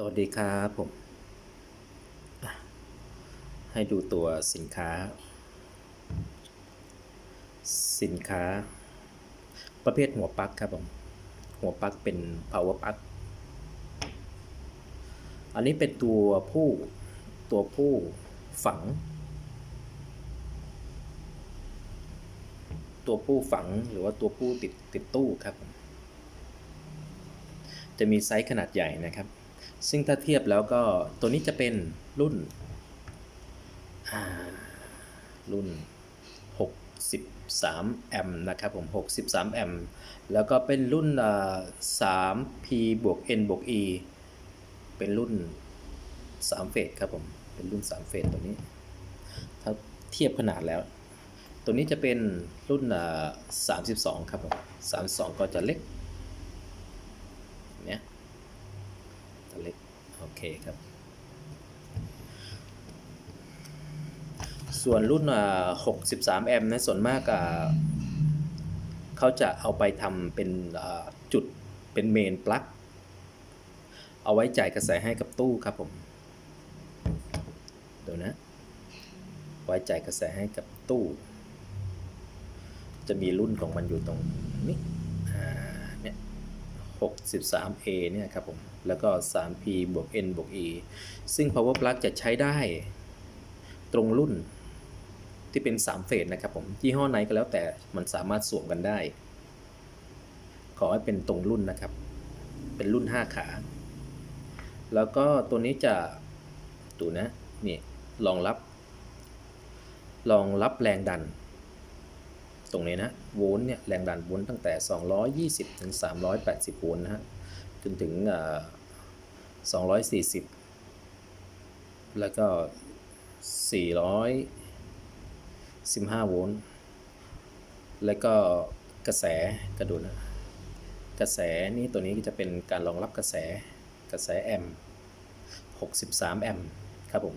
สวัสดีครับผม ให้ดูตัวสินค้า สินค้า ประเภทหัวปลั๊กครับผม หัวปลั๊กเป็น power plug อันนี้เป็นตัวผู้ ตัวผู้ฝัง ตัวผู้ฝังหรือว่าตัวผู้ติดติดตู้ครับ จะมีไซส์ขนาดใหญ่นะครับ ซึ่งถ้าเทียบแล้วก็ตัวนี้จะเป็นรุ่นอ่ารุ่น 63 แอมป์นะครับผม 63 แอมป์แล้วก็เป็นรุ่น 3P บวก N บวก E เป็นรุ่น 3 เฟสครับผม เป็นรุ่น 3 เฟสตัวนี้ ถ้าเทียบขนาดแล้ว ตัวนี้จะเป็นรุ่น 32 ครับผม 32 ก็จะเล็กเนี่ย โอเคครับ ส่วนรุ่นอ่า63แอมป์นะส่วนมากอ่าเขาจะเอาไปทำเป็นจุดเป็นเมนปลั๊กเอาไว้จ่ายกระแสให้กับตู้ครับผมเดี๋ยวนะ ไว้จ่ายกระแสให้กับตู้ จะมีรุ่นของมันอยู่ตรงนี้อ่าเนี่ย 63A เนี่ยครับผม แล้วก็ 3P บวก N บวก E ซึ่ง power plug จะใช้ได้ตรงรุ่นที่เป็น 3 เฟสนะครับผมยี่ห้อไหนก็แล้วแต่มันสามารถสวมกันได้ ขอให้เป็นตรงรุ่นนะครับ เป็นรุ่น 5 ขา แล้วก็ตัวนี้จะดูนะนี่รองรับรองรับแรงดัน ตรงนี้นะโวลต์เนี่ยแรงดันโวลต์ตั้งแต่ 220 ถึง 380 โวลต์นะฮะจนถึงอ่อ 240 แล้วก็ 415 โวลต์ แล้วก็กระแสกระดุนะกระแสนี่ตัวนี้ก็จะเป็นการรองรับกระแสกระแสแอมป์63 แอมป์ครับผม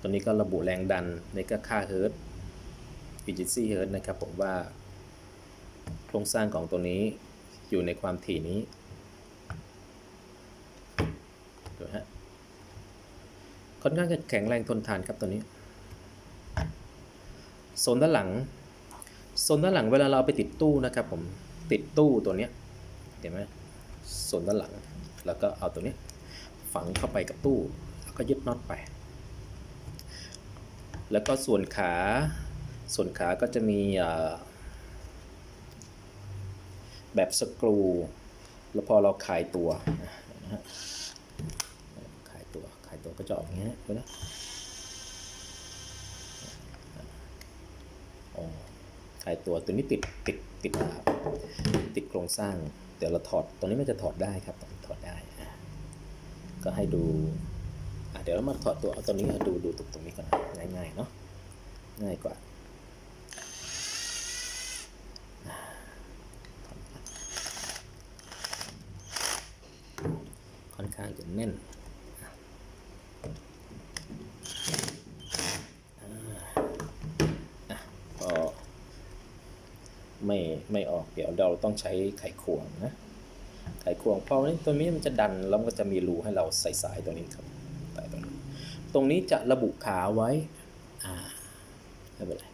ตัวนี้ก็ระบุแรงดันในก็ค่าเฮิรตซ์ efficiency hertz นะครับผมว่า โครงสร้างของตัวนี้อยู่ในความถี่นี้ดูฮะ ค่อนข้างจะแข็งแรงทนทานครับตัวนี้โซนด้านหลังโซนด้านหลังเวลาเราเอาไปติดตู้นะครับผมติดตู้ตัวเนี้ยเห็นไหมโซนด้านหลัง แล้วก็เอาตัวนี้ฝังเข้าไปกับตู้ แล้วก็ยึดน็อตไป แล้วก็ส่วนขาส่วนขาก็จะมีแบบสกรู แล้วพอเราคลายตัวนะฮะคลายตัวคลายตัวก็ จะออกอย่างเงี้ยดูนะอ๋อคลายตัวตัวนี้ติดติดติดอ่าติดโครงสร้าง เดี๋ยวเราถอดตรงนี้มันจะถอดได้ครับถอดได้ ก็ให้ดูเดี๋ยวเรามาถอดตัวเอาตัวนี้มาดูดูตรงตรงนี้ก่อนง่ายๆเนาะง่ายกว่าค่อนข้างจะแน่นอะพอ ไม่ไม่ออกเดี๋ยวเราต้องใช้ไขควงนะไขควงเพราะว่าตัวนี้มันจะดันแล้วก็จะมีรูให้เราใส่สายตัวนี้ครับใส่ตรงนี้ตรงนี้จะระบุขาไว้อ่าไม่เป็นไร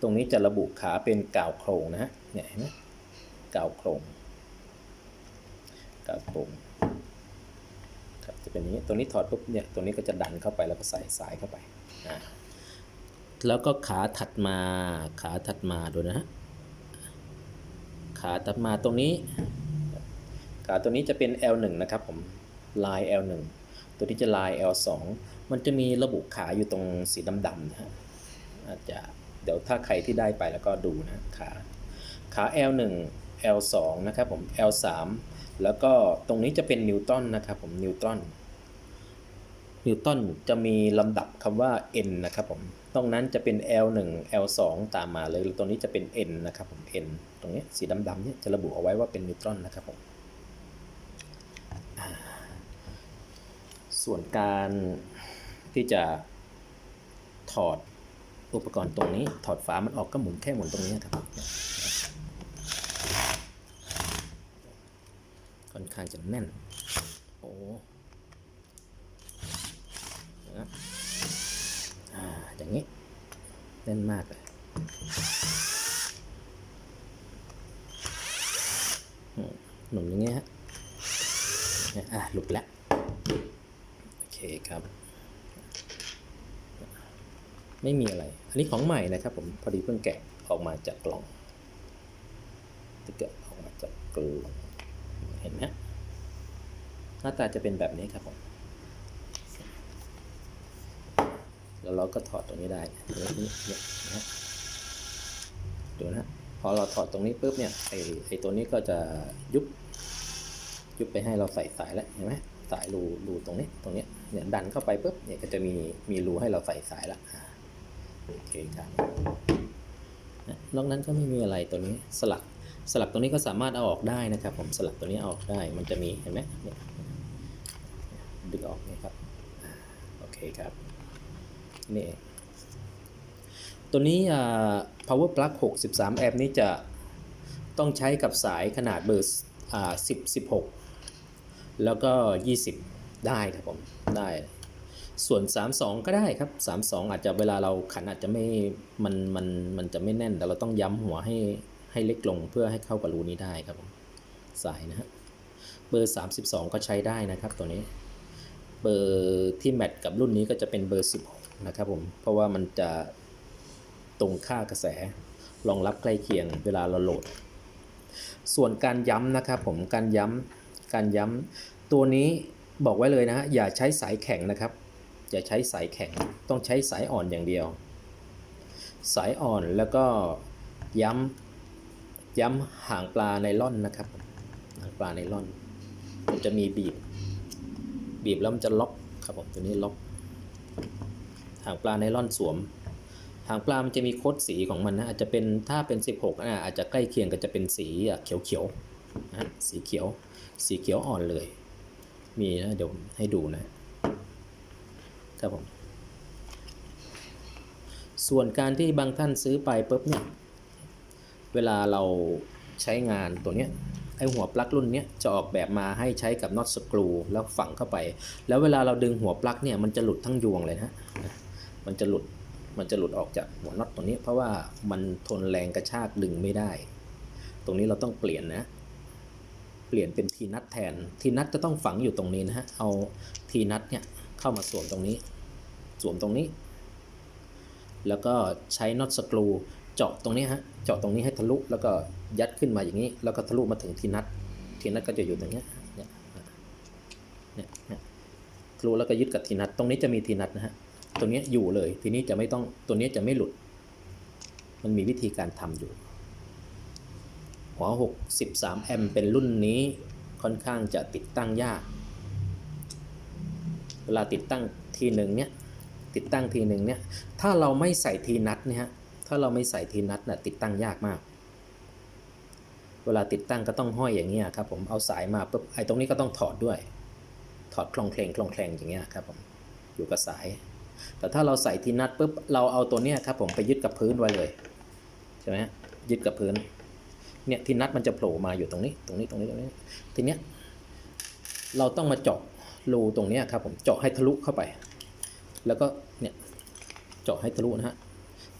ตรงนี้จะระบุขาเป็นกาวโครงนะเนี่ยเห็นไหมกาวโครงกาวโครงครับจะเป็นอย่างนี้ตรงนี้ถอดปุ๊บเนี่ยตรงนี้ก็จะดันเข้าไปแล้วก็ใส่สายเข้าไปอ่า แล้วก็ขาถัดมาขาถัดมาดูนะฮะขาถัดมาตรงนี้ ขาตัวนี้จะเป็น L1 นะครับผมลาย L1 ตัวนี้จะลาย L2 มันจะมีระบุขาอยู่ตรงสีดำๆนะฮะอาจจะเดี๋ยวถ้าใครที่ได้ไปแล้วก็ดูนะขาขา L1 L2 นะครับผม L3 แล้วก็ตรงนี้จะเป็นนิวตันนะครับผมนิวตัน นิวตันจะมีลำดับคำว่า n นะครับผมตรงนั้นจะเป็น L1 L2 ตามมาเลยตรงนี้จะเป็น n นะครับผม n ตรงนี้สีดำๆเนี่ยจะระบุเอาไว้ว่าเป็นนิวตันนะครับผมส่วนการที่จะถอดอุปกรณ์ตรงนี้ ถอดฝามันออกก็หมุนแค่หมุนตรงนี้ครับค่อนข้างจะแน่น โอ้ นะอ่าอย่างนี้แน่นมากเลยหนุนอย่างเงี้ยฮะเนี่ยอะหลุดแล้วโอเคครับ ไม่มีอะไร อันนี้ของใหม่นะครับผมพอดีเพิ่งแกะออกมาจากกล่องที่แกะออกมาจากกล่องเห็นไหมหน้าตาจะเป็นแบบนี้ครับผม แล้วเราก็ถอดตรงนี้ได้นี่นี่นะฮะดูนะพอเราถอดตรงนี้ปุ๊บเนี่ยไอไอตัวนี้ก็จะยุบยุบไปให้เราใส่สายแล้วเห็นไหมสายรูรูตรงนี้ตรงนี้เนี่ยดันเข้าไปปุ๊บเนี่ยก็จะมีมีรูให้เราใส่สายละโอเคครับนอกนั้นก็ไม่มีอะไรตัวนี้สลักสลักตรงนี้ก็สามารถเอาออกได้นะครับ ผมสลักตัวนี้เอาออกได้มันจะมีเห็นไหมเนี่ยดึงออกนี่ครับโอเคครับ นี่ตัวนี้ power plug 63 แอมป์นี้จะต้องใช้กับสายขนาดเบอร์10 16 แล้วก็ 20 ได้ครับผมได้ส่วน 32 ก็ได้ครับ 32 อาจจะเวลาเราขันอาจจะไม่ มัน มัน มันจะไม่แน่น แต่เราต้องย้ำหัวให้ ให้เล็กลงเพื่อให้เข้ากับรูนี้ได้ครับผมสายนะฮะ เบอร์ 32 ก็ใช้ได้นะครับตัวนี้ เบอร์ที่แมทกับรุ่นนี้ก็จะเป็นเบอร์ 16 นะครับผมเพราะว่ามันจะตรงค่ากระแสรองรับใกล้เคียงเวลาเราโหลด ส่วนการย้ำนะครับผมการย้ำการย้ำตัวนี้บอกไว้เลยนะฮะอย่าใช้สายแข็งนะครับ อย่าใช้สายแข็งต้องใช้สายอ่อนอย่างเดียว สายอ่อนแล้วก็ย้ำย้ำหางปลาไนล่อนนะครับหางปลาไนล่อน มันจะมีบีบ บีบแล้วมันจะล็อกครับผมตัวนี้ล็อก หางปลาไนล่อนสวม หางปลามันจะมีโคดสีของมันนะอาจจะเป็นถ้าเป็น 16อะอาจจะใกล้เคียงกับจะเป็นสีเขียวเขียวนะสีเขียว สีเขียวอ่อนเลย มีนะเดี๋ยวให้ดูนะครับผมส่วนการที่บางท่านซื้อไปปุ๊บเนี่ย เวลาเราใช้งานตัวเนี้ยไอหัวปลั๊กรุ่นเนี้ยจะออกแบบมาให้ใช้กับน็อตสกรูแล้วฝังเข้าไป แล้วเวลาเราดึงหัวปลั๊กเนี่ยมันจะหลุดทั้งยวงเลยนะ มันจะหลุดมันจะหลุดออกจากหัวน็อตตัวนี้ เพราะว่ามันทนแรงกระชากดึงไม่ได้ ตรงนี้เราต้องเปลี่ยนนะ เปลี่ยนเป็นทีนัทแทน ทีนัทจะต้องฝังอยู่ตรงนี้นะฮะ เอาทีนัทเนี่ยเข้ามาสวมตรงนี้ สวมตรงนี้ แล้วก็ใช้น็อตสกรูเจาะตรงนี้ฮะ เจาะตรงนี้ให้ทะลุ แล้วก็ยัดขึ้นมาอย่างนี้ แล้วก็ทะลุมาถึงทีนัททีนัทก็จะอยู่ตรงนี้เนี่ย เนี่ยทะลุแล้วก็ยึดกับทีนัทตรงนี้จะมีทีนัทนะฮะ ตรงนี้อยู่เลย ทีนี้จะไม่ต้องตัวนี้จะไม่หลุด มันมีวิธีการทำอยู่ หัว 63 แอมป์เป็นรุ่นนี้ค่อนข้างจะติดตั้งยาก เวลาติดตั้งทีหนึ่งเนี่ยติดตั้งทีหนึ่งเนี่ยถ้าเราไม่ใส่ทีนัทเนี่ยฮะถ้าเราไม่ใส่ทีนัทนะติดตั้งยากมาก เวลาติดตั้งก็ต้องห้อยอย่างเงี้ยครับผมเอาสายมาปุ๊บไอ้ตรงนี้ก็ต้องถอดด้วย ถอดคลองเคลงคลองแคลงอย่างเงี้ยครับผมอยู่กับสาย แต่ถ้าเราใส่ทีนัทปุ๊บเราเอาตัวเนี้ยครับผมไปยึดกับพื้นไว้เลยใช่ไหมยึดกับพื้นเนี่ยทีนัทมันจะโผล่มาอยู่ตรงนี้ ตรงนี้ตรงนี้ตรงนี้ทีเนี้ยเราต้องมาเจาะรูตรงเนี้ยครับผมเจาะให้ทะลุเข้าไป แล้วก็เนี่ยเจาะให้ทะลุนะฮะ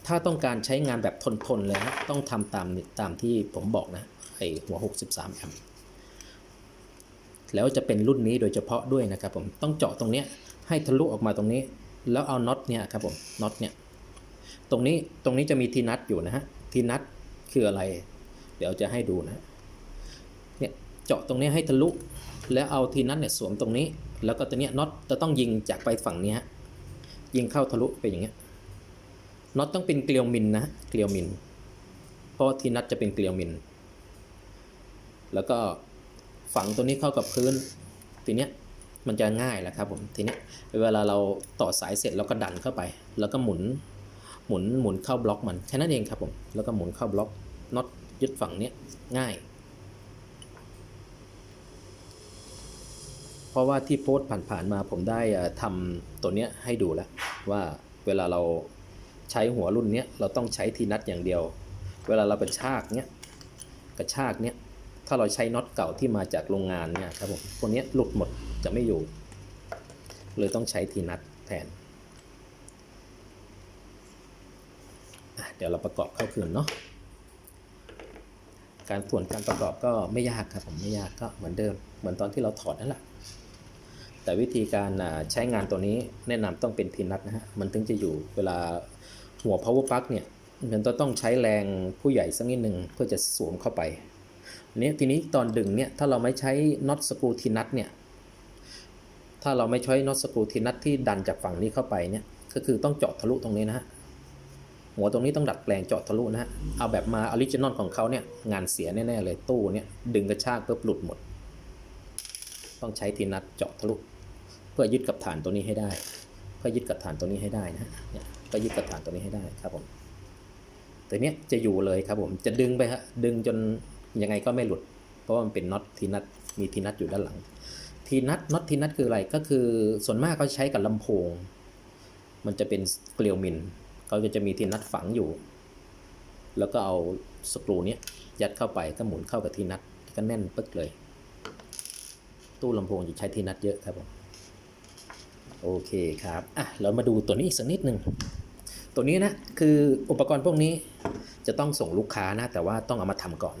ถ้าต้องการใช้งานแบบทนๆเลยฮะต้องทำตามตามที่ผมบอกนะไอหัว 63แอมป์แล้วจะเป็นรุ่นนี้โดยเฉพาะด้วยนะครับผมต้องเจาะตรงเนี้ยให้ทะลุออกมาตรงนี้ แล้วเอาน็อตเนี่ยครับผมน็อตเนี่ยตรงนี้ตรงนี้จะมีทีนัทอยู่นะฮะทีนัทคืออะไร เดี๋ยวจะให้ดูนะเนี่ยเจาะตรงนี้ให้ทะลุ แล้วเอาทีนัทเนี่ยสวมตรงนี้ แล้วก็ตัวเนี้ยน็อตจะต้องยิงจากไปฝั่งนี้ฮะยิงเข้าทะลุไปอย่างเงี้ยน็อตต้องเป็นเกลียวมินนะเกลียวมิน เพราะทีนัทจะเป็นเกลียวมิน แล้วก็ฝังตัวนี้เข้ากับพื้นทีเนี้ย มันจะง่ายแหละครับผมทีนี้เวลาเราต่อสายเสร็จเราก็ดันเข้าไป แล้วก็หมุนหมุนหมุนเข้าบล็อกมันแค่นั้นเองครับผมแล้วก็หมุนเข้าบล็อกน็อตยึดฝั่งเนี้ยง่าย เพราะว่าที่โพสต์ผ่านๆมาผมได้ทำตัวเนี้ยให้ดูแล้ว ว่าเวลาเราใช้หัวรุ่นเนี้ยเราต้องใช้ทีนัทอย่างเดียว เวลาเรากระชากเนี้ยกระชากเนี้ยถ้าเราใช้น็อตเก่าที่มาจากโรงงานเนี่ยครับผมตัวเนี้ยหลุดหมด จะไม่อยู่ เลยต้องใช้ทีนัดแทน เดี๋ยวเราประกอบเข้าคืนเนาะ การส่วนการประกอบก็ไม่ยากครับผมไม่ยากก็เหมือนเดิม เหมือนตอนที่เราถอดนั่นแหละ แต่วิธีการใช้งานตัวนี้แนะนำต้องเป็นทีนัดนะฮะ มันถึงจะอยู่เวลาหัว power plug เนี่ยมันจะต้องใช้แรงผู้ใหญ่สักนิดหนึ่งเพื่อจะสวมเข้าไปอันนี้ทีนี้ตอนดึงเนี่ยถ้าเราไม่ใช้น็อตสกรูทีนัดเนี่ย ถ้าเราไม่ใช้น็อตสกรูทีนัดที่ดันจากฝั่งนี้เข้าไปเนี่ยก็คือต้องเจาะทะลุตรงนี้นะฮะหัวตรงนี้ต้องดัดแปลงเจาะทะลุนะฮะเอาแบบมาออริจินอลของเขาเนี่ยงานเสียแน่ๆเลยตู้เนี่ยดึงกระชากเพื่อหลุดหมด ต้องใช้ทีนัดเจาะทะลุ เพื่อยึดกับฐานตัวนี้ให้ได้ เพื่อยึดกับฐานตัวนี้ให้ได้นะฮะเนี่ยก็ยึดกับฐานตัวนี้ให้ได้ครับผมแต่เนี้ยจะอยู่เลยครับผมจะดึงไปฮะดึงจนยังไงก็ไม่หลุด เพราะว่ามันเป็นน็อตทีนัดมีทีนัดอยู่ด้านหลัง ทีนัดน็อตทีนัดคืออะไรก็คือส่วนมากเขาใช้กับลำโพง มันจะเป็นเกลียวมินเขาจะจะมีทีนัดฝังอยู่ แล้วก็เอาสกรูเนี้ยยัดเข้าไปก็หมุนเข้ากับทีนัดก็แน่นปึ๊กเลย ตู้ลำโพงจะใช้ทีนัดเยอะครับผมโอเคครับอะเรามาดูตัวนี้อีกสักนิดหนึ่งตัวนี้นะคืออุปกรณ์พวกนี้จะต้องส่งลูกค้านะแต่ว่าต้องเอามาทำก่อน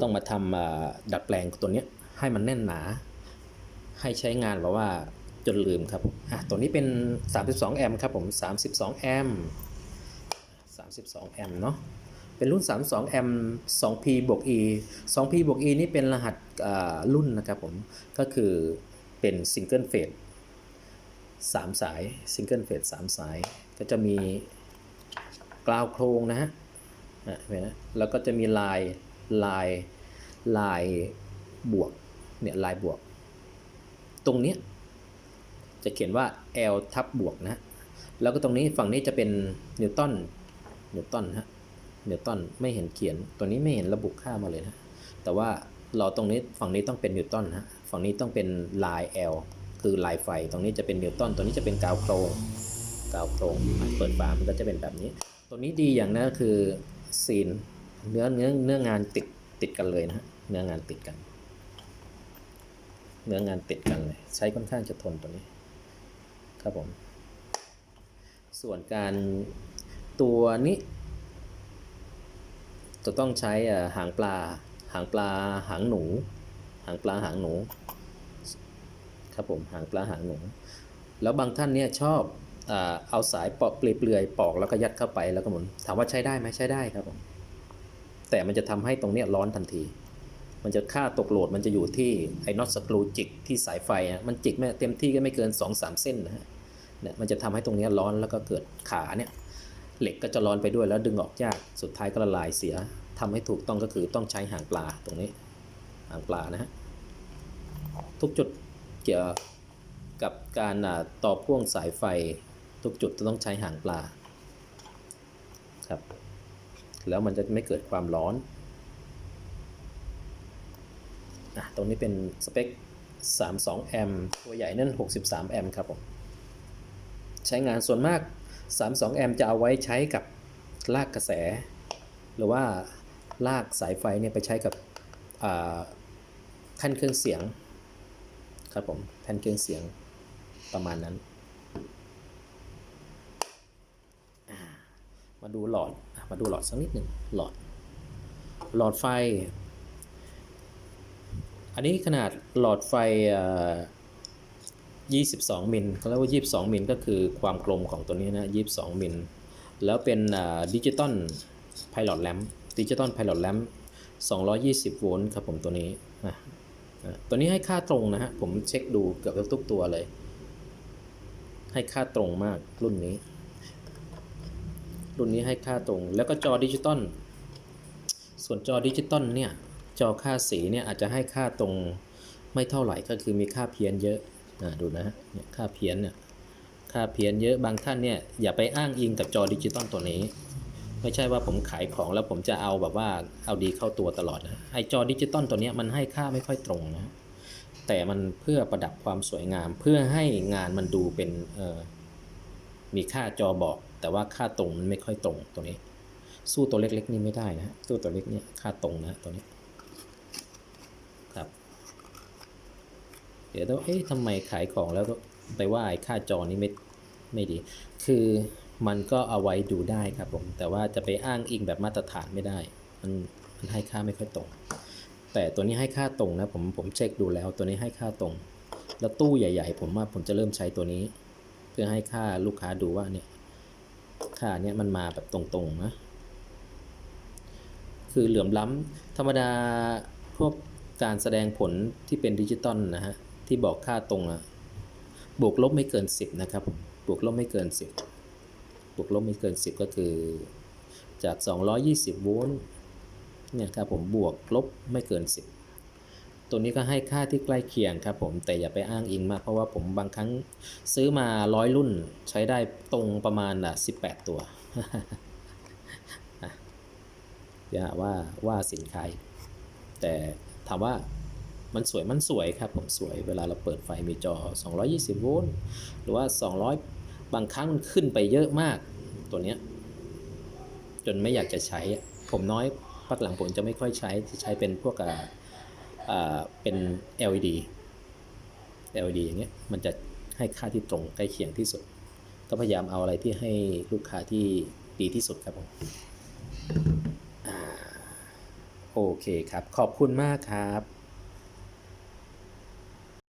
ต้องมาทำดัดแปลงตัวเนี้ยให้มันแน่นหนา ให้ใช้งานแบบว่าจนลืมครับอะตัวนี้เป็น 32 แอมป์ครับผม 32 แอมป์ 32 แอมป์เนาะ เป็นรุ่น 32 แอมป์ 2P บวก E 2P บวก E นี่เป็นรหัสอ่ารุ่นนะครับผม ก็คือเป็นซิงเกิลเฟสสามสายซิงเกิลเฟสสามสาย ก็จะมีกราวโครงนะฮะนะเห็นไหมแล้วก็จะมีลายลายลายบวกเนี่ยลายบวก ตรงนี้จะเขียนว่า L ทับบวกนะ แล้วก็ตรงนี้ฝั่งนี้จะเป็นนิวตัน นิวตันฮะ นิวตันไม่เห็นเขียน ตัวนี้ไม่เห็นระบุค่ามาเลยนะ แต่ว่าเราตรงนี้ฝั่งนี้ต้องเป็นนิวตันฮะ ฝั่งนี้ต้องเป็นลาย L คือลายไฟ ตรงนี้จะเป็นนิวตัน ตัวนี้จะเป็นกาวโครง กาวโครง เปิดฝา มันก็จะเป็นแบบนี้ ตัวนี้ดีอย่างนะคือซีน เนื้อเนื้อเนื้องานติดติดกันเลยนะฮะเนื้องานติดกัน เนื้องานติดกันเลยใช้ค่อนข้างจะทนตัวนี้ครับผม ส่วนการตัวนี้ จะต้องใช้หางปลา หางปลาหางหนู หางปลาหางหนู ครับผมหางปลาหางหนู แล้วบางท่านเนี่ยชอบเอาสายปอกเปลือยปอกแล้วก็ยัดเข้าไปแล้วก็หมุนถามว่าใช้ได้ไหมใช้ได้ครับผมแต่มันจะทำให้ตรงเนี้ยร้อนทันที มันจะค่าตกโหลดมันจะอยู่ที่ไอ้น็อตสกรูจิกที่สายไฟอะมันจิกไม่เต็มที่ก็ไม่เกิน 2-3 เส้นนะฮะเนี่ยมันจะทำให้ตรงนี้ร้อนแล้วก็เกิดขาเนี่ยเหล็กก็จะร้อนไปด้วยแล้วดึงออกยากสุดท้ายก็ละลายเสียทำให้ถูกต้องก็คือต้องใช้หางปลาตรงนี้หางปลานะฮะทุกจุดเกี่ยวกับการต่อพ่วงสายไฟทุกจุดจะต้องใช้หางปลาครับแล้วมันจะไม่เกิดความร้อน อะตรงนี้เป็นสเปค 32 แอมป์ตัวใหญ่นั่น 63 แอมป์ครับผมใช้งานส่วนมาก 32 แอมป์จะเอาไว้ใช้กับลากกระแส หรือว่าลากสายไฟเนี่ยไปใช้กับอ่าแท่นเครื่องเสียงครับผมแท่นเครื่องเสียงประมาณนั้น มาดูหลอดมาดูหลอดสักนิดหนึ่งหลอดหลอดไฟ อันนี้ขนาดหลอดไฟอ่า22 มิลเขาเรียกว่า 22 มิลก็คือความกลมของตัวนี้นะ 22 มิล แล้วเป็นดิจิตอลไพลอตแลมดิจิตอลไพลอตแลม220 โวลต์ครับผมตัวนี้อะอะตัวนี้ให้ค่าตรงนะฮะ ผมเช็คดูเกือบทุกตัวเลย ให้ค่าตรงมากรุ่นนี้ รุ่นนี้ให้ค่าตรง แล้วก็จอดิจิตอลส่วนจอดิจิตอลเนี่ย จอค่าสีเนี่ยอาจจะให้ค่าตรงไม่เท่าไหร่ก็คือมีค่าเพี้ยนเยอะอ่าดูนะฮะเนี่ยค่าเพี้ยนเนี่ยค่าเพี้ยนเยอะบางท่านเนี่ยอย่าไปอ้างอิงกับจอดิจิตอลตัวนี้ ไม่ใช่ว่าผมขายของแล้วผมจะเอาแบบว่าเอาดีเข้าตัวตลอดนะไอจอดิจิตอลตัวนี้มันให้ค่าไม่ค่อยตรงนะแต่มันเพื่อประดับความสวยงาม เพื่อให้งานมันดูเป็นมีค่าจอบอก แต่ว่าค่าตรงมันไม่ค่อยตรงตัวนี้ สู้ตัวเล็กๆนี่ไม่ได้นะฮะสู้ตัวเล็กเนี่ยค่าตรงนะตัวนี้ ดี๋ยวต้องเอ๊ะทำไมขายของแล้วไปว่าไอ้ค่าจอนี้ไม่ไม่ดี คือมันก็เอาไว้ดูได้ครับผม แต่ว่าจะไปอ้างอิงแบบมาตรฐานไม่ได้ มันมันให้ค่าไม่ค่อยตรง แต่ตัวนี้ให้ค่าตรงนะผมผมเช็คดูแล้วตัวนี้ให้ค่าตรง แล้วตู้ใหญ่ ๆ ผมว่าผมจะเริ่มใช้ตัวนี้ เพื่อให้ค่าลูกค้าดูว่าเนี่ยค่าเนี่ยมันมาแบบตรงๆนะ คือเหลื่อมล้ำธรรมดาพวกการแสดงผลที่เป็นดิจิตอลนะฮะ ที่บอกค่าตรงอะบวกลบไม่เกิน 10 นะครับ บวกลบไม่เกิน 10 บวกลบไม่เกิน 10 ก็คือจาก 220 โวลต์เนี่ยครับผมบวกลบไม่เกิน 10 ตัวนี้ก็ให้ค่าที่ใกล้เคียงครับผมแต่อย่าไปอ้างอิงมาก เพราะว่าผมบางครั้งซื้อมาร้อยรุ่นใช้ได้ตรงประมาณอะ18 ตัวอย่าว่าว่าสินค้าแต่ถามว่า มันสวยมันสวยครับผมสวยเวลาเราเปิดไฟมีจอ 220 โวลต์หรือว่า 200 บางครั้งมันขึ้นไปเยอะมากตัวเนี้ยจนไม่อยากจะใช้ ผมน้อยพักหลังผมจะไม่ค่อยใช้จะใช้เป็นพวกอ่าเป็น LED LED อย่างเงี้ยมันจะให้ค่าที่ตรงใกล้เคียงที่สุด ก็พยายามเอาอะไรที่ให้ลูกค้าที่ดีที่สุดครับผมโอเคครับ ขอบคุณมากครับ